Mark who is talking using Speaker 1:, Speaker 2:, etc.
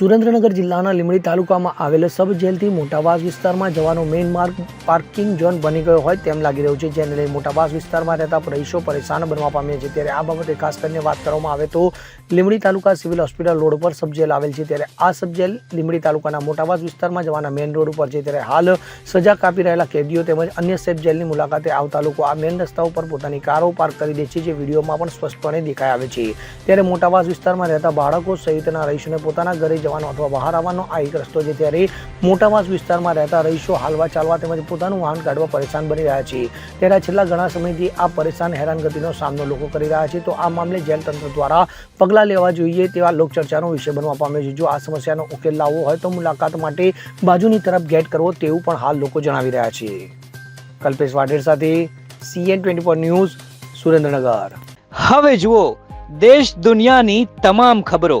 Speaker 1: સુરેન્દ્રનગર જિલ્લાના લીમડી તાલુકામાં આવેલ સબ જેલથી મોટાવાસ વિસ્તારમાં જવાનો મેઇન માર્ગ પાર્કિંગ ઝોન બની ગયો હોય તેમ લાગી રહ્યું છે. જેને લઈ મોટાવાસ વિસ્તારમાં રહેતા રહીશો પરેશાન બનવા પામ્યા છે. ત્યારે આ બાબતે ખાસ કરીને વાત કરવામાં આવે તો Limbdi taluka civil hospital road પર સબ જેલ આવેલ છે. ત્યારે આ સબ જેલ લીમડી તાલુકાના મોટાવાસ વિસ્તારમાં જવાના મેઇન રોડ ઉપર છે. ત્યારે હાલ સજા કાપી રહેલા કેદીઓ તેમજ અન્ય સેબ જેલની મુલાકાતે આવતા લોકો આ મેઇન રસ્તા ઉપર પોતાની કારો પાર્ક કરી દે છે, જે વિડીયોમાં પણ સ્પષ્ટપણે દેખાઈ આવે છે. ત્યારે મોટાવાસ વિસ્તારમાં રહેતા બાળકો સહિતના રહીશોને પોતાના ઘરે જવાનો અથવા બહાર આવવાનો આ એક રસ્તો છે ત્યારે મોટાવાસ વિસ્તારમાં રહેતા રહીશો હાલવા ચાલવા તેમજ પોતાનું વાહન કાઢવા પરેશાન બની રહ્યા છે. ત્યારે છેલ્લા ઘણા સમયથી આ પરેશાન હેરાનગતિનો સામનો લોકો કરી રહ્યા છે. તો આ મામલે જેલ તંત્ર દ્વારા પગલાં લેવા જોઈએ તેવા લોકચર્ચાનો વિષય બનવા પામ્યો છે. જો આ સમસ્યાનો ઉકેલ લાવવો હોય તો મુલાકાત માટે બાજુની તરફ ગેટ કરવો તેવું પણ હાલ લોકો જણાવી રહ્યા છે. કલ્પેશ વાઢેર સાથે CN twenty four news Surendranagar.
Speaker 2: હવે જુઓ, દેશ દુનિયાની તમામ ખબરો